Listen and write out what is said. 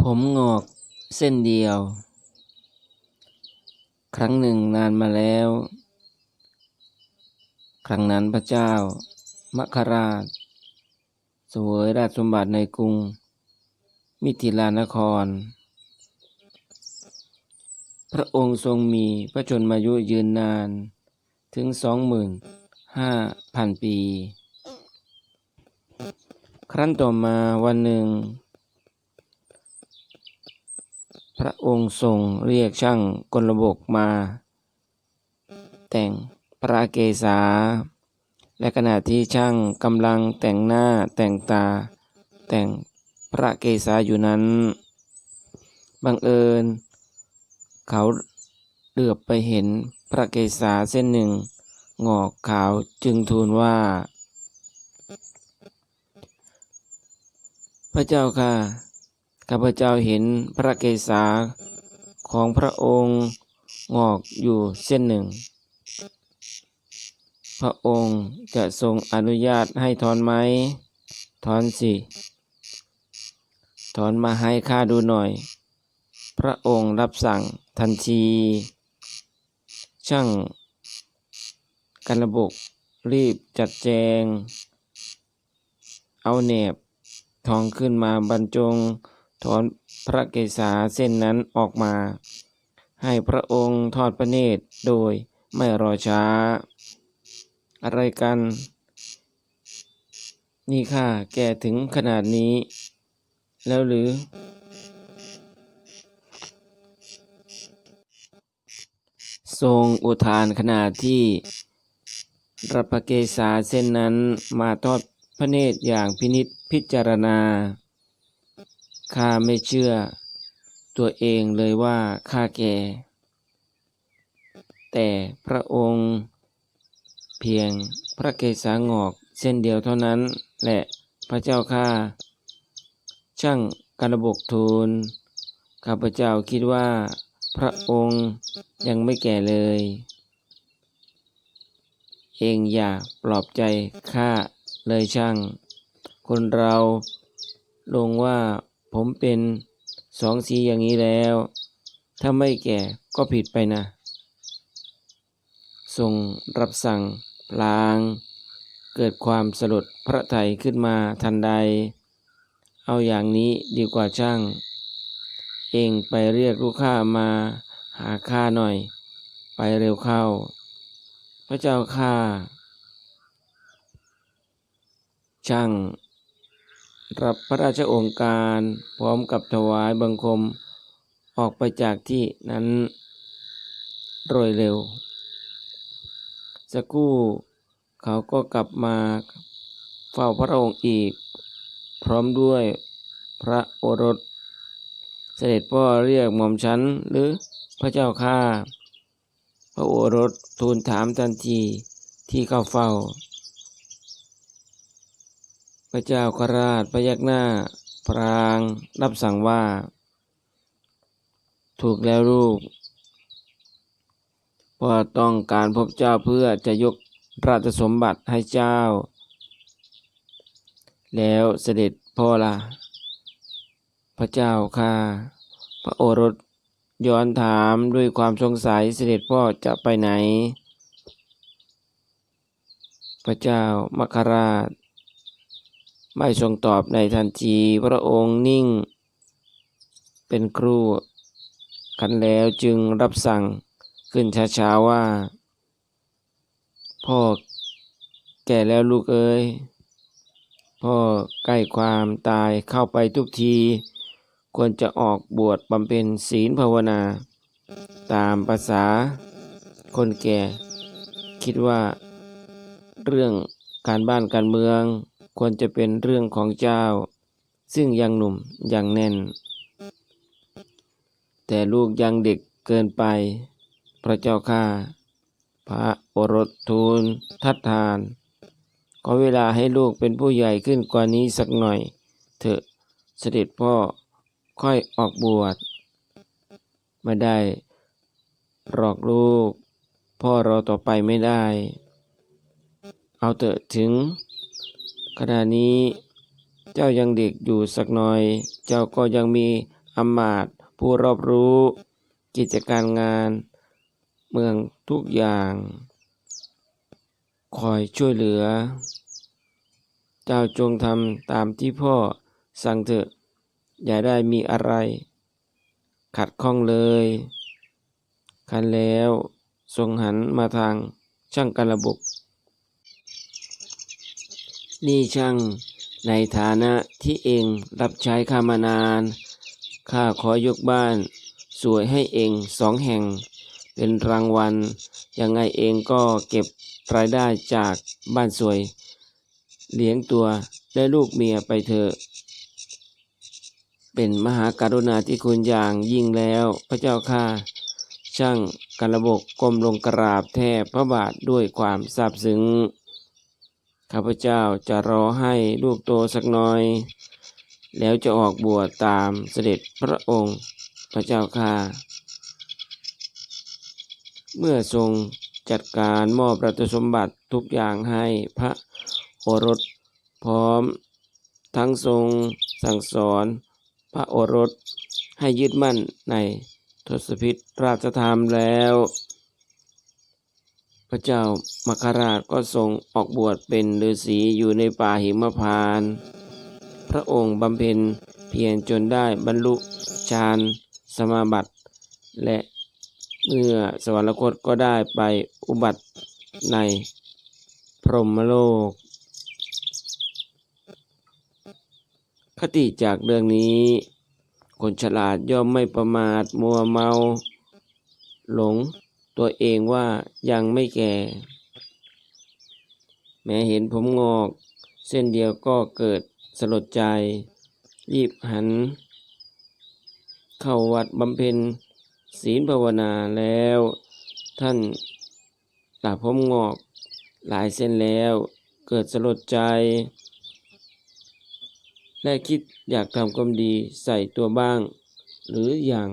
ผมงอกเส้นเดียว ครั้งหนึ่งนานมาแล้ว ครั้งนั้นพระเจ้ามคราชเสวยราชสมบัติในกรุง มิถิลานคร พระองค์ทรงมีพระชนมายุยืนนานถึงสองหมื่นห้าพันปี ครั้นต่อมาวันหนึ่ง พ ระองค์ทรงเรียกช่างกลบกมา แต่งพระเกศา และขณะที่ช่างกำลังแต่งหน้าแต่งตา แต่งพระเกศาอยู่นั้น บังเอิญ เขาเหลือบไปเห็นพระเกศาเส้นหนึ่ง งอกขาวจึงทูลว่า พระเจ้าค่ะ ข้าพเจ้าเห็นพระเกศาของพระองค์งอกอยู่เส้นหนึ่ง พระองค์จะทรงอนุญาตให้ถอนไหมถอนสิถอนมาให้ข้าดูหน่อย พระองค์รับสั่งทันที ช่างกันระบกรีบจัดแจง เอาแหนบทองขึ้นมาบรรจง ถอนพระเกศาเส้นนั้นออกมา ให้พระองค์ทอดพระเนตรโดยไม่รอช้า อะไรกัน นี่ข้าแก่ถึงขนาดนี้ แล้วหรือ ทรงอุทานขณะที่รับพระเกศาเส้นนั้นมาทอดพระเนตรอย่างพินิษพิจารณา ข้าไม่เชื่อ ตัวเองเลยว่าข้าแก่ แต่พระองค์เพียงพระเกศางอกเส้นเดียวเท่านั้นแหละพระเจ้าข้าช่างการบกทูลข้าพเจ้าคิดว่าพระองค์ยังไม่แก่เลย เองอย่าปลอบใจข้าเลยช่าง คนเราลงว่า ผมเป็นสองสีอย่างนี้แล้ว ถ้าไม่แก่ก็ผิดไปนะ ทรงรับสั่งพลาง เกิดความสลดพระทัยขึ้นมาทันใด เอาอย่างนี้ดีกว่าช่าง เองไปเรียกลูกค้ามาหาข้าหน่อย ไปเร็วเข้า พระเจ้าข้าช่าง รับพระราชโองการพร้อมกับถวายบังคมออกไปจากที่นั้นโดยเร็ว สักครู่เขาก็กลับมาเฝ้าพระองค์อีก พร้อมด้วยพระโอรส เสด็จพ่อเรียกหม่อมฉันหรือพระเจ้าข้าพระโอรสทูลถามทันทีที่เข้าเฝ้า ระเจ้าคราชพยักหน้า พรางรับสั่งว่า ถูกแล้วลูกพ่อต้องการพบเจ้าเพื่อจะยกราชสมบัติให้เจ้า แล้วเสด็จพ่อละพระเจ้าค่ะ พระโอรสย้อนถามด้วยความสงสัยเสด็จพ่อจะไปไหน พระเจ้ามคราช ไม่ทรงตอบในทันทีพระองค์นิ่ง เป็นครูขันแล้วจึงรับสั่งขึ้นช้าๆว่า พ่อแก่แล้วลูกเอ้ยพ่อใกล้ความตายเข้าไปทุกที ควรจะออกบวชบำเพ็ญศีลภาวนา ตามภาษา คนแก่ คิดว่า เรื่องการบ้านการเมือง ควรจะเป็นเรื่องของเจ้า ซึ่งยังหนุ่มยังแน่น แต่ลูกยังเด็กเกินไป พระเจ้าข้าพระโอรสทูลทัดทาน ขอเวลาให้ลูกเป็นผู้ใหญ่ขึ้นกว่านี้สักหน่อย เถอะเสด็จพ่อค่อยออกบวชไม่ได้หรอกลูก พ่อรอต่อไปไม่ได้ เอาเถอะถึง ขณะนี้เจ้ายังเด็กอยู่สักหน่อย เจ้าก็ยังมีอำมาตย์ผู้รอบรู้ กิจการงาน เมืองทุกอย่าง คอยช่วยเหลือ เจ้าจงทำตามที่พ่อสั่งเถอะ อย่าได้มีอะไร ขัดข้องเลย คันแล้วทรงหันมาทางช่างการระบบ นี่ช่างในฐานะที่เองรับใช้ข้ามานาน ข้าขอยกบ้าน สวยให้เองสองแห่ง เป็นรางวัล ยังไงเองก็เก็บรายได้จากบ้านสวย เลี้ยงตัวและลูกเมียไปเถอะ เป็นมหาการุณาธิคุณอย่างยิ่งแล้วพระเจ้าข้าช่างการระบบก้มลงกราบแทบพระบาทด้วยความซาบซึ้ง ข้าพเจ้าจะรอให้ลูกโตสักหน่อย แล้วจะออกบวชตามเสด็จพระองค์พระเจ้าข้าเมื่อทรงจัดการมอบรัตสมบัติทุกอย่างให้พระโอรสพร้อม ทั้งทรงสั่งสอนพระโอรสให้ยึดมั่นในทศพิธราชธรรมแล้ว ระเจ้ามัคคราชก็ทรงออกบวชเป็นฤาษีอยู่ในป่าหิมพาน พระองค์บำเพ็ญเพียรจนได้บรรลุฌานสมาบัติ และเมื่อสวรรคตก็ได้ไปอุบัติในพรหมโลก คติจากเรื่องนี้ คนฉลาดย่อมไม่ประมาทมัวเมา หลง ตัวเองว่ายังไม่แก่ แม้เห็นผมงอก เส้นเดียวก็เกิดสลดใจ รีบหัน เข้าวัดบำเพ็ญศีลภาวนาแล้ว ท่านตัดผมงอกหลายเส้นแล้วเกิดสลดใจ และคิดอยากทำความดีใส่ตัวบ้าง หรืออย่าง